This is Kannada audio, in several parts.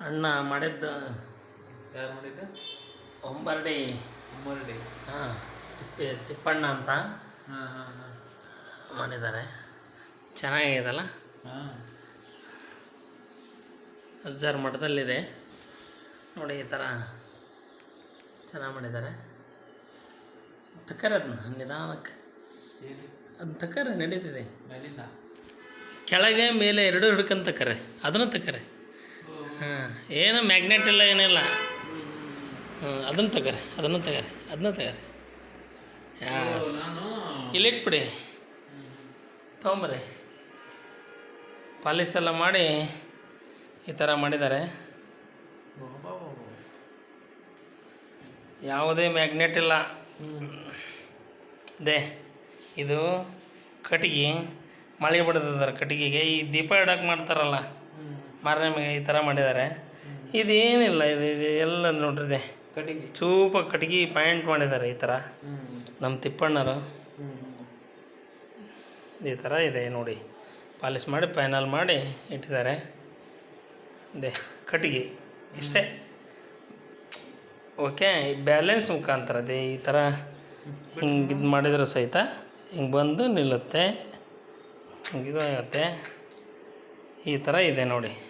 ಅಣ್ಣ ಮಾಡಿದ್ದು ಯಾರು ಮಾಡಿದ್ದ? ಒಂಬರ್ಡಿ. ಹಾಂ ತಿಪ್ಪೆ ತಿಪ್ಪಣ್ಣ ಅಂತ ಹಾಂ ಹಾಂ ಹಾಂ. ಮಾಡಿದ್ದಾರೆ. ಚೆನ್ನಾಗಿದೆಲ್ಲ ಹಾಂ. ಅಜ್ಜಾರ್ ಮಠದಲ್ಲಿದೆ. ನೋಡಿ ಈ ಥರ ಚೆನ್ನಾಗಿ ಮಾಡಿದ್ದಾರೆ. ತಕ್ಕರೆ ಅದನ್ನ ನಿಧಾನಕ್ಕೆ ಅದು ತಕರ ನಡೀತಿದೆ. ಕೆಳಗೆ ಮೇಲೆ ಎರಡು ಹಿಡ್ಕೊಂಡ್ ಕರೆ. ಅದನ್ನು ತಕರೆ. ಏನು ಮ್ಯಾಗ್ನೆಟ್ ಇಲ್ಲ, ಏನಿಲ್ಲ. ಹ್ಞೂ ಅದನ್ನು ತಗೋರಿ ಅದನ್ನು ತಗೋರಿ ಅದನ್ನ ತಗೋರಿ ಯಾಸ್ ಇಲ್ಲಿಟ್ಬಿಡಿ ತೊಗೊಂಬರ್ರಿ. ಪಾಲಿಸ್ ಎಲ್ಲ ಮಾಡಿ ಈ ಥರ ಮಾಡಿದ್ದಾರೆ. ಯಾವುದೇ ಮ್ಯಾಗ್ನೆಟ್ ಇಲ್ಲ. ದೇ ಇದು ಕಟ್ಟಿಗೆ, ಮಳೆ ಬಡ್ದದಾರೆ ಕಟ್ಟಿಗೆಗೆ. ಈ ದೀಪ ಇಡಕ್ಕೆ ಮಾಡ್ತಾರಲ್ಲ, ಮಾರನೇ ಈ ಥರ ಮಾಡಿದ್ದಾರೆ. ಇದೇನಿಲ್ಲ ಇದು ಇದು ಎಲ್ಲ ನೋಡ್ರಿದೆ ಕಟಿಂಗ್ ಚೂಪ ಕಟ್ಟಿಗೆ ಪಾಯಿಂಟ್ ಮಾಡಿದ್ದಾರೆ ಈ ಥರ ನಮ್ಮ ತಿಪ್ಪಣ್ಣರು. ಈ ಥರ ಇದೆ ನೋಡಿ. ಪಾಲಿಶ್ ಮಾಡಿ ಫೈನಲ್ ಮಾಡಿ ಇಟ್ಟಿದ್ದಾರೆ. ಇದೆ ಕಟ್ಟಿಗೆ. ಇಷ್ಟೇ. ಓಕೆ ಬ್ಯಾಲೆನ್ಸ್ ಮುಖಾಂತರ ಅದೇ ಈ ಥರ ಹಿಂಗೆ ಇದು ಮಾಡಿದ್ರೆ ಸಹಿತ ಹಿಂಗೆ ಬಂದು ನಿಲ್ಲುತ್ತೆ. ಹಿಂಗೆ ಇದು ಆಗುತ್ತೆ. ಈ ಥರ ಇದೆ ನೋಡಿ.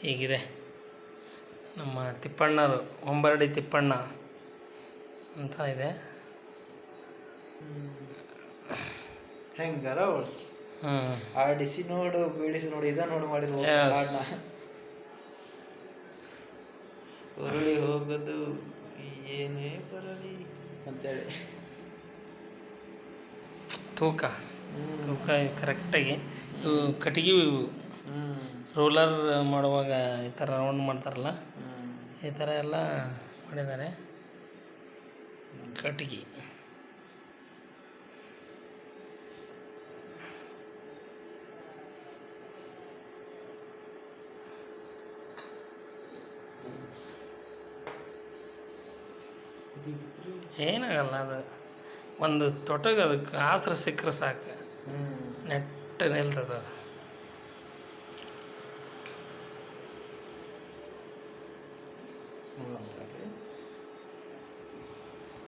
ಹೀಗಿದೆ. ನಮ್ಮ ತಿಪ್ಪಣ್ಣರು ಒಂಬರಡಿ ತಿಪ್ಪಣ್ಣ ಅಂತ ಇದೆ. ಹೆಂಗಾರ ಹ್ಞೂ ಆಡಿಸಿ ನೋಡು ಬೀಳಿಸಿ ನೋಡು ಇದ ನೋಡು ಮಾಡಿದ್ರು ಹೊರಳಿ ಹೋಗೋದು ಏನೇ ಬರಲಿ ಅಂತೇಳಿ. ತೂಕ. ತೂಕ ಕರೆಕ್ಟಾಗಿ ಇವು ಕಟ್ಟಿಗೆ ಇವು ರೋಲರ್ ಮಾಡುವಾಗ ಈ ಥರ ರೌಂಡ್ ಮಾಡ್ತಾರಲ್ಲ ಈ ಥರ ಎಲ್ಲ ಮಾಡಿದ್ದಾರೆ. ಕಟ್ಟಿಗೆ. ಏನಾಗಲ್ಲ ಅದು. ಒಂದು ತೊಟಗ ಅದಕ್ಕೆ ಆಸರ ಸಿಕ್ಕರೆ ಸಾಕು ನೆಟ್ಟ ನಿಲ್ತದ ಹ್ಞೂ